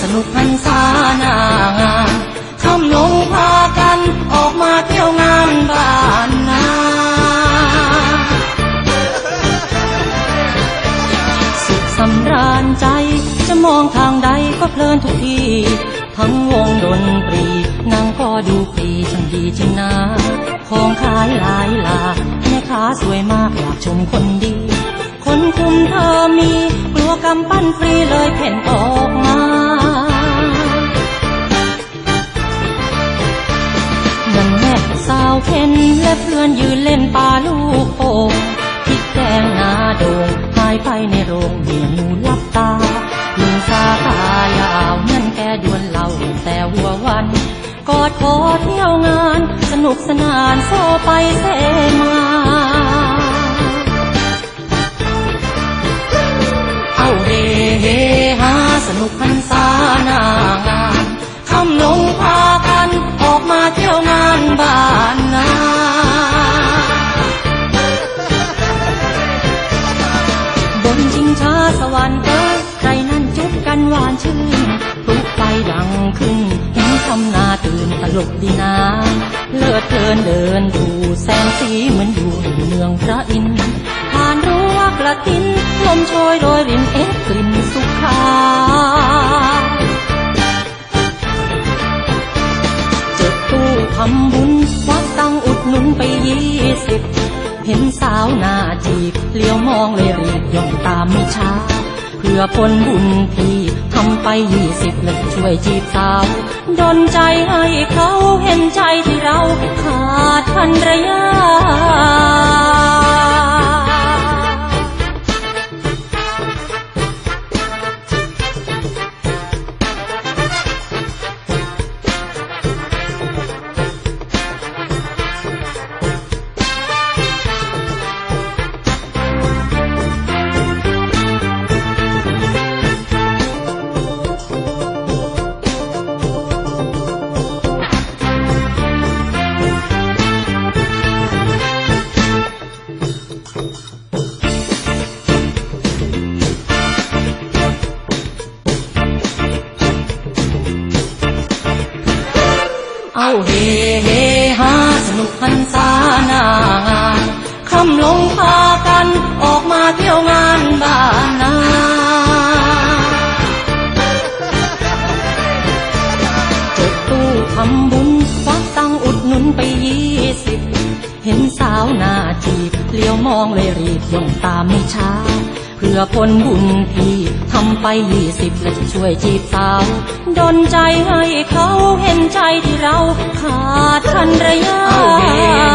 สนุกพันษาหน้างานคำลงพากันออกมาเที่ยวงานบ้านนาสุขสำราญใจจะมองทางใดก็เพลินทุกทีทั้งวงดนตรีนางก็ดูฟรีช่างดีจริงนะของขายหลายหลากแม่ค้าสวยมากอยากชมคนดี คนคุมเธอมี กลัวกำปั้นฟรีเลยเพ่นออ ในโรงเรียหนูลับตาลุงซาตายาวนั่นแกดวนเหล่าแต่หัววัน กอดคอเที่ยวงาน สนุกสนานโซไปเซมา ช้าสวรรค์เอ้ยใครนั่นจุบกันหวานชื่นปลุกไฟดังขึ้นเห็นทำนาตื่นตลกดีนาเลิดเพลินเดินดูแสงสีเหมือนอยู่ในเมืองพระอินทร์ผ่านรั้วกระตินลมโชยโรยรินเอ๊ะกลิ่นสุขาเจอตู้ทำบุญ หน้าจีบเลี้ยวมองเลยรีบย่องตามไม่ช้า เพื่อผลบุญที่ทำไปยี่สิบเลยช่วยจีบสาวดนใจให้เขาเห็นใจที่เราขาดพันระยะาเฮเฮฮาสนุกพันษานางานคำลงพากันออกมาเที่ยวงานบ้านนาจดตู้ทำบุญควักตังอุดหนุนไปยี่สิบ เห็นสาวหน้าจีบเลี้ยวมองเลยรีบย่องตามไม่ช้า เพื่อผลบุญที่ทำไปยี่สิบและจะช่วยจีบสาวดนใจให้เขาเห็นใจที่เราขาดทันระยะเอา